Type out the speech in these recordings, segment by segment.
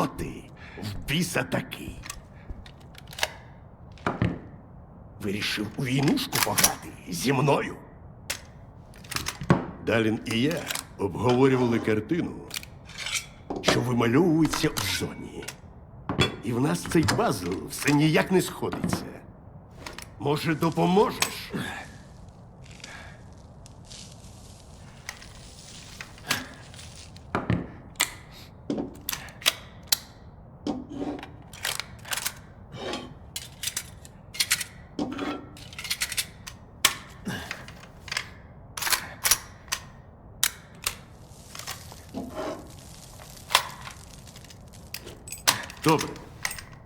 Хто ти? В такий? Вирішив у війнушку пограти зі мною. Далін і я обговорювали картину, що вимальовується в зоні. І в нас цей пазл все ніяк не сходиться. Може, допоможеш? Добре.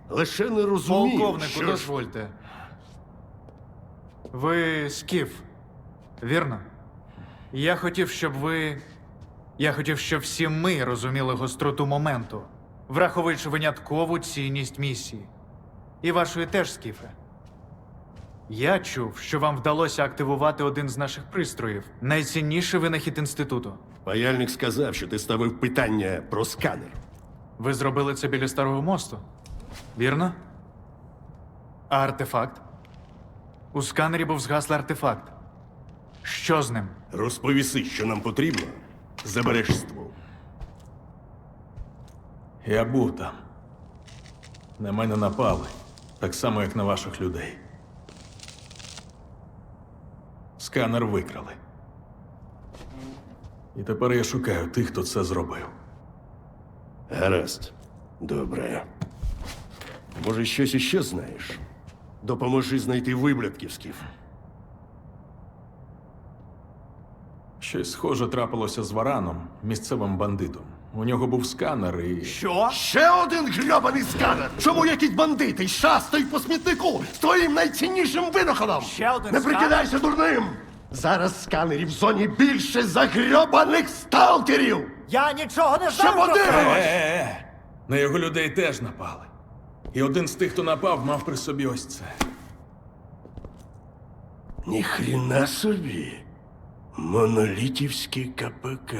Лише не розумію, Полковнику, що ж... дозвольте. Ви скіф, вірно? Я хотів, щоб ви. Я хотів, щоб всі ми розуміли гостроту моменту, враховуючи виняткову цінність місії. І вашої теж, скіфе. Я чув, що вам вдалося активувати один з наших пристроїв найцінніший винахід інституту. Паяльник сказав, що ти ставив питання про сканер. Ви зробили це біля старого мосту. Вірно? А артефакт? У сканері був згаслий артефакт. Що з ним? Розповіси, що нам потрібно, забереш ствол. Я був там. На мене напали, так само, як на ваших людей. Сканер викрали. І тепер я шукаю тих, хто це зробив. Гаразд. Добре. Може, щось іще знаєш? Допоможи знайти виблядків, Скіф. Щось схоже трапилося з Вараном, місцевим бандитом. У нього був сканер і. Що? Ще один грьобаний сканер! Чому якісь бандити шастають по смітнику з твоїм найціннішим винаходом? Ще один Не сканер? прикидайся дурним! Зараз сканерів в зоні більше за грьобаних сталкерів! Я нічого не Ще подивимось! Е-е-е! На його людей теж напали. І один з тих, хто напав, мав при собі ось це. Ніхріна собі. Монолітівський КПК.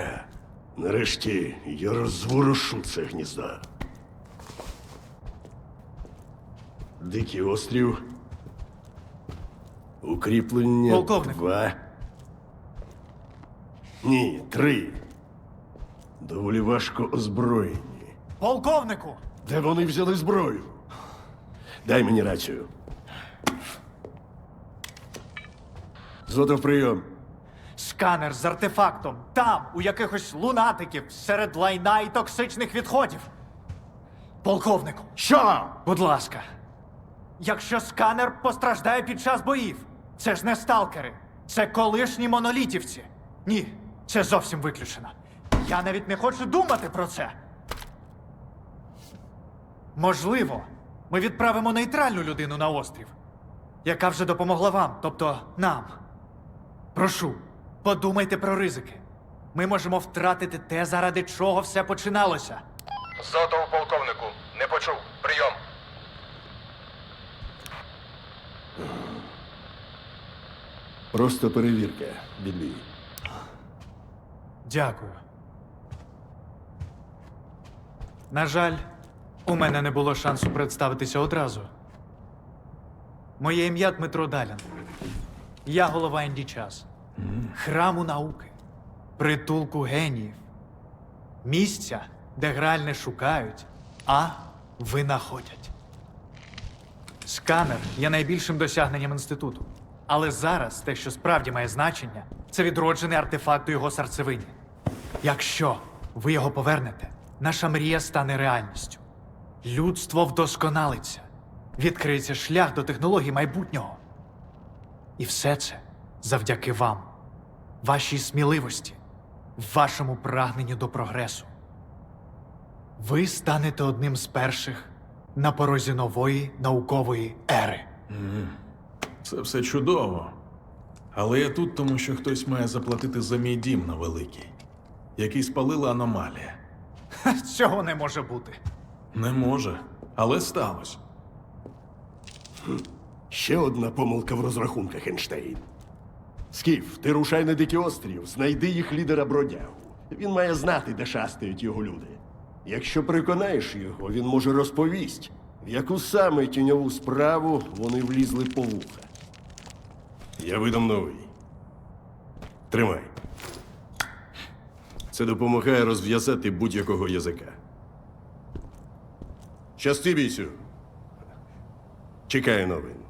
Нарешті я розворушу це гніздо. Дикий острів. Укріплення. Полковнику. Два. Ні, три. Доволі важко озброєні. Полковнику! Де вони взяли зброю? Дай мені рацію. Зотов прийом. Сканер з артефактом. Там, у якихось лунатиків, серед лайна і токсичних відходів. Полковнику, Що? будь ласка. Якщо сканер постраждає під час боїв, це ж не сталкери, це колишні монолітівці. Ні, це зовсім виключено. Я навіть не хочу думати про це. Можливо, ми відправимо нейтральну людину на острів, яка вже допомогла вам, тобто нам. Прошу, подумайте про ризики. Ми можемо втратити те, заради чого все починалося. Зотов полковнику. Не почув. Прийом. Просто перевірка, відбій. Дякую. На жаль, у мене не було шансу представитися одразу. Моє ім'я Дмитро Далян. Я голова Інді Час. Храму науки, притулку геніїв, місця, де граль не шукають, а винаходять. Сканер є найбільшим досягненням інституту. Але зараз те, що справді має значення, це відроджений артефакт у його серцевині. Якщо ви його повернете, наша мрія стане реальністю. Людство вдосконалиться, відкриється шлях до технологій майбутнього. І все це завдяки вам, вашій сміливості, вашому прагненню до прогресу. Ви станете одним з перших на порозі нової наукової ери. Це все чудово. Але я тут, тому що хтось має заплатити за мій дім на великий, який спалила аномалія. Цього не може бути. Не може, але сталося. Ще одна помилка в розрахунках, Ейнштейн. Скіф, ти рушай на дикий острів, знайди їх лідера бродягу. Він має знати, де шастають його люди. Якщо переконаєш його, він може розповість, в яку саме тіньову справу вони влізли по вуха. Я видам новий. Тримай. Це допомагає розв'язати будь-якого язика. Щасти бійцю. Чекаю новин.